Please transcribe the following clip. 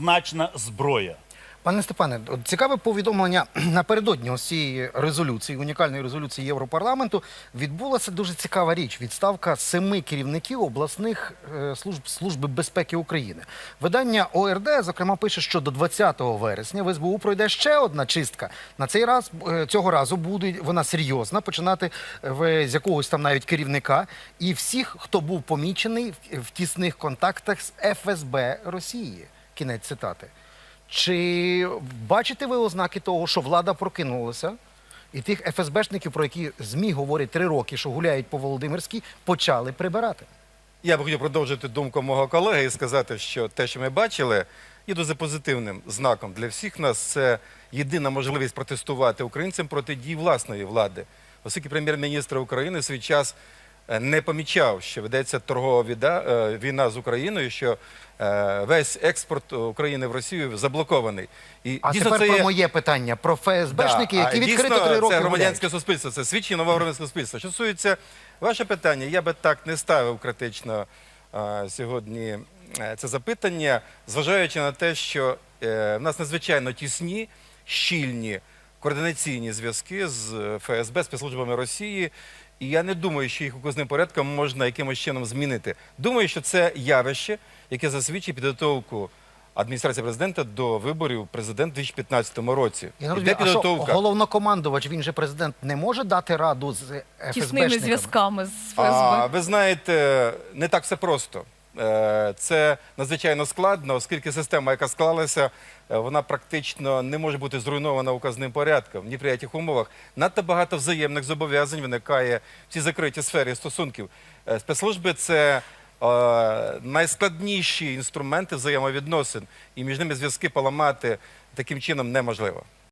значна зброя. Пане Степане, цікаве повідомлення напередодні ось цієї резолюції, унікальної резолюції Європарламенту. Відбулася дуже цікава річ: відставка семи керівників обласних е, служб служби безпеки України. Видання ОРД, зокрема, пише, що до 20 вересня в СБУ пройде ще одна чистка. На цей раз е, цього разу буде вона серйозна, починати е, з якогось там навіть керівника, і всіх, хто був помічений в тісних контактах з ФСБ Росії. Кінець цитати. Чи бачите ви ознаки того, що влада прокинулася, і тих ФСБшників, про які ЗМІ говорять три роки, що гуляють по Володимирській, почали прибирати? Я би хотів продовжити думку мого колеги і сказати, що те, що ми бачили, є дуже позитивним знаком для всіх нас. Це єдина можливість протестувати українцям проти дій власної влади. Оскільки прем'єр-міністр України в свій час не помічав, що ведеться торгова е, війна з Україною, що е, весь експорт України в Росію заблокований. І А дійсно тепер це про є- моє питання про ФСБшники, Да, які відкрито дійсно, три роки Це гуляють. громадянське суспільство, це свідчення нового громадянського суспільства. Що стосується ваше питання, я би так не ставив критично а, сьогодні е, це запитання, зважаючи на те, що е, в нас надзвичайно тісні, щільні координаційні зв'язки з е, ФСБ, спецслужбами Росії. І я не думаю, що їх указним порядком можна якимось чином змінити. Думаю, що це явище, яке засвідчить підготовку адміністрації президента до виборів президента у 2015 році. Я Іде розумію, а що підготовка. головнокомандувач, він же президент, не може дати раду з тісними зв'язками з ФСБ. А, ви знаєте, не так все просто. Е, Це надзвичайно складно, оскільки система, яка склалася, е, вона практично не може бути зруйнована указним порядком ні при яких умовах. Надто багато взаємних зобов'язань виникає в цій закритій сфері стосунків. Е, Спецслужби це найскладніші інструменти взаємовідносин, і між ними зв'язки поламати таким чином неможливо.